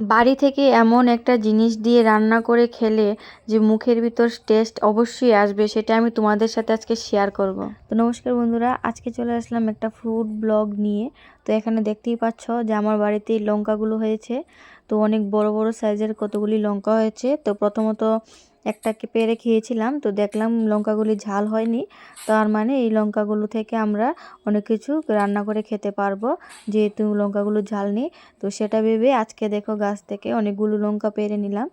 বাড়ি থেকে এমন একটা জিনিস দিয়ে রান্না করে খেলে যে মুখের ভিতর টেস্ট অবশ্যই আসবে, সেটা আমি তোমাদের সাথে আজকে শেয়ার করব। তো নমস্কার বন্ধুরা, আজকে চলে আসলাম একটা ফুড ব্লগ নিয়ে। তো এখানে দেখতেই পাচ্ছ যে আমার বাড়িতে লঙ্কাগুলো হয়েছে। তো অনেক বড় বড় সাইজের কতগুলি লঙ্কা হয়েছে। তো প্রথমত একটাকে পেরে খেয়েছিলাম, তো দেখলাম লঙ্কাগুলি ঝাল হয়নি। তার মানে এই লঙ্কাগুলো থেকে আমরা অনেক কিছু রান্না করে খেতে পারব, যেহেতু লঙ্কাগুলো ঝাল নেই। তো সেটা ভেবে আজকে দেখো গাছ থেকে অনেকগুলো লঙ্কা পেরে নিলাম।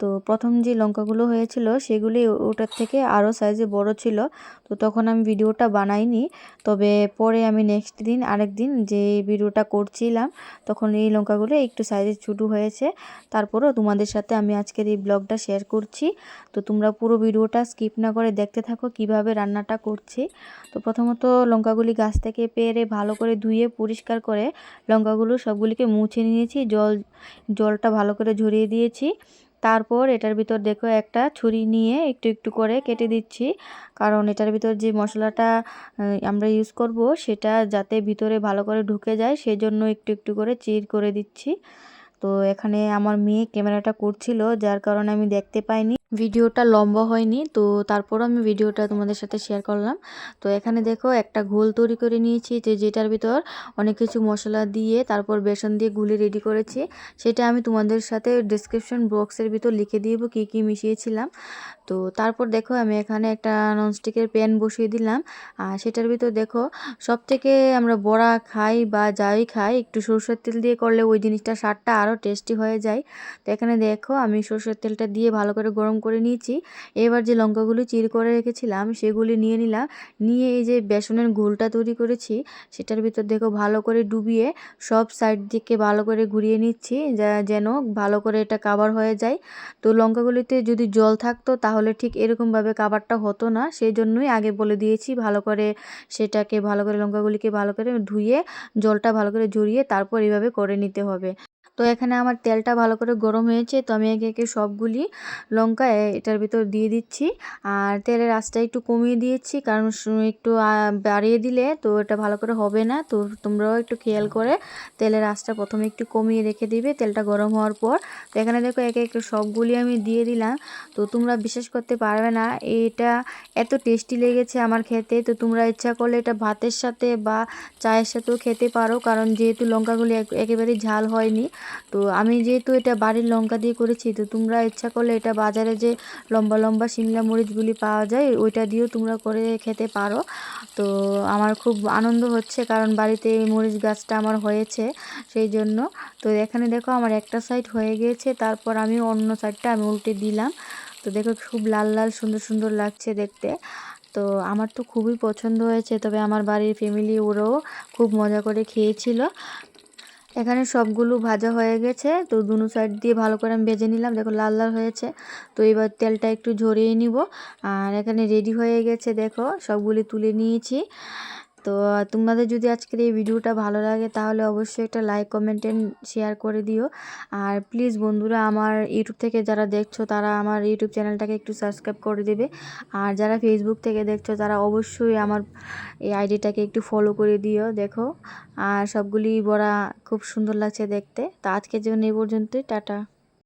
তো প্রথম যে লঙ্কাগুলো হয়েছিল সেগুলি ওটার থেকে আরও সাইজে বড় ছিল। তো তখন আমি ভিডিওটা বানাইনি। তবে পরে আমি নেক্সট দিন আরেক দিন যে ভিডিওটা করছিলাম, তখন এই লঙ্কাগুলো একটু সাইজে ছোটো হয়েছে। তারপরেও তোমাদের সাথে আমি আজকের এই ব্লগটা শেয়ার করছি। তো তোমরা পুরো ভিডিওটা স্কিপ না করে দেখতে থাকো কীভাবে রান্নাটা করছি। তো প্রথমত লঙ্কাগুলি গাছ থেকে পেরে ভালো করে ধুয়ে পরিষ্কার করে লঙ্কাগুলো সবগুলিকে মুছে নিয়েছি। জল জলটা ভালো করে ঝরিয়ে দিয়েছি। তারপর এটার ভিতর দেখো একটা ছুরি নিয়ে একটু একটু করে কেটে দিচ্ছি। কারণ এটার ভিতর যে মশলাটা আমরা ইউজ করব সেটা যাতে ভিতরে ভালো করে ঢুকে যায়, সেজন্য একটু একটু করে চির করে দিচ্ছি। তো এখানে আমার মেয়ে ক্যামেরাটা করছিল, যার কারণে আমি দেখতে পাইনি। ভিডিওটা লম্বা হয়নি, তো তারপর আমি ভিডিওটা তোমাদের সাথে শেয়ার করলাম। তো এখানে দেখো একটা ঘোল তৈরি করে নিয়েছি, যে যেটার ভিতর অনেক কিছু মশলা দিয়ে তারপর বেসন দিয়ে গুলি রেডি করেছি। সেটা আমি তোমাদের সাথে ডিসক্রিপশন বক্সের ভিতর লিখে দিব কী কী মিশিয়েছিলাম। তো তারপর দেখো আমি এখানে একটা ননস্টিকের প্যান বসিয়ে দিলাম। আর সেটার ভিতর দেখো সব থেকে আমরা বড়া খাই বা যাই খাই, একটু সরষের তেল দিয়ে করলে ওই জিনিসটা স্বাদটা আরও টেস্টি হয়ে যায়। তো এখানে দেখো আমি সরষের তেলটা দিয়ে ভালো করে গরম করে নিয়েছি। এবার যে লঙ্কাগুলি চির করে রেখেছিলাম, সেগুলি নিয়ে নিলাম। নিয়ে এই যে বেসনের ঘোলটা তৈরি করেছি, সেটার ভিতর দেখো ভালো করে ডুবিয়ে সব সাইড দিকে ভালো করে ঘুরিয়ে নিচ্ছি যেন ভালো করে এটা কাবার হয়ে যায়। তো লঙ্কাগুলিতে যদি জল থাকতো, তাহলে ঠিক এরকমভাবে কাবারটা হতো না। সেই জন্যই আগে বলে দিয়েছি, ভালো করে সেটাকে, ভালো করে লঙ্কাগুলিকে ভালো করে ধুয়ে জলটা ভালো করে ঝরিয়ে তারপর এইভাবে করে নিতে হবে। তো এখানে আমার তেলটা ভালো করে গরম হয়েছে তো আমি একে একে সবগুলি লঙ্কা এটার ভিতর দিয়ে দিচ্ছি। আর তেলের আঁচটা একটু কমিয়ে দিয়েছি কারণ একটু বাড়িয়ে দিলে তো এটা ভালো করে হবে না। তো তোমরাও একটু খেয়াল করে তেলের আঁচটা প্রথমে একটু কমিয়ে রেখে দিবে তেলটা গরম হওয়ার পর। তো এখানে দেখো একে একে সবগুলি আমি দিয়ে দিলাম। তো তোমরা বিশ্বাস করতে পারবে না এটা এত টেস্টি লেগেছে আমার খেতে। তো তোমরা ইচ্ছা করলে এটা ভাতের সাথে বা চায়ের সাথেও খেতে পারো কারণ যেহেতু লঙ্কাগুলি একেবারেই ঝাল হয়নি। তো আমি যেহেতু এটা বাড়ির লঙ্কা দিয়ে করেছি, তো তোমরা ইচ্ছা করলে এটা বাজারে যে লম্বা লম্বা শিমলা মরিচগুলি পাওয়া যায়, ওইটা দিয়েও তোমরা করে খেতে পারো। তো আমার খুব আনন্দ হচ্ছে কারণ বাড়িতে এই মরিচ গাছটা আমার হয়েছে সেই জন্য। তো এখানে দেখো আমার একটা সাইড হয়ে গিয়েছে, তারপর আমি অন্য সাইডটা আমি উল্টে দিলাম। তো দেখো খুব লাল লাল সুন্দর সুন্দর লাগছে দেখতে। তো আমার তো খুবই পছন্দ হয়েছে, তবে আমার বাড়ির ফ্যামিলি ওরাও খুব মজা করে খেয়েছিল। এখানে সবগুলো ভাজা হয়ে গেছে। তো দুনো সাইড দিয়ে ভালো করে আমি ভেজে নিলাম। দেখো লাল লাল হয়েছে। তো এবার তেলটা একটু ঝরিয়ে নিব। আর এখানে রেডি হয়ে গেছে, দেখো, সবগুলি তুলে নিয়েছি। তো তোমাদের যদি আজকের এই ভিডিওটা ভালো লাগে, তাহলে অবশ্যই একটা লাইক কমেন্ট শেয়ার করে দিও। আর প্লিজ বন্ধুরা, আমার ইউটিউব থেকে যারা দেখছ, তারা আমার ইউটিউব চ্যানেলটাকে একটু সাবস্ক্রাইব করে দেবে। আর যারা ফেসবুক থেকে দেখছ, তারা অবশ্যই আমার এই আইডিটাকে একটু ফলো করে দিও, দেখো। আর সবগুলি বড়া খুব সুন্দর লাগছে দেখতে। তো আজকের জন্য এই পর্যন্তই, টাটা।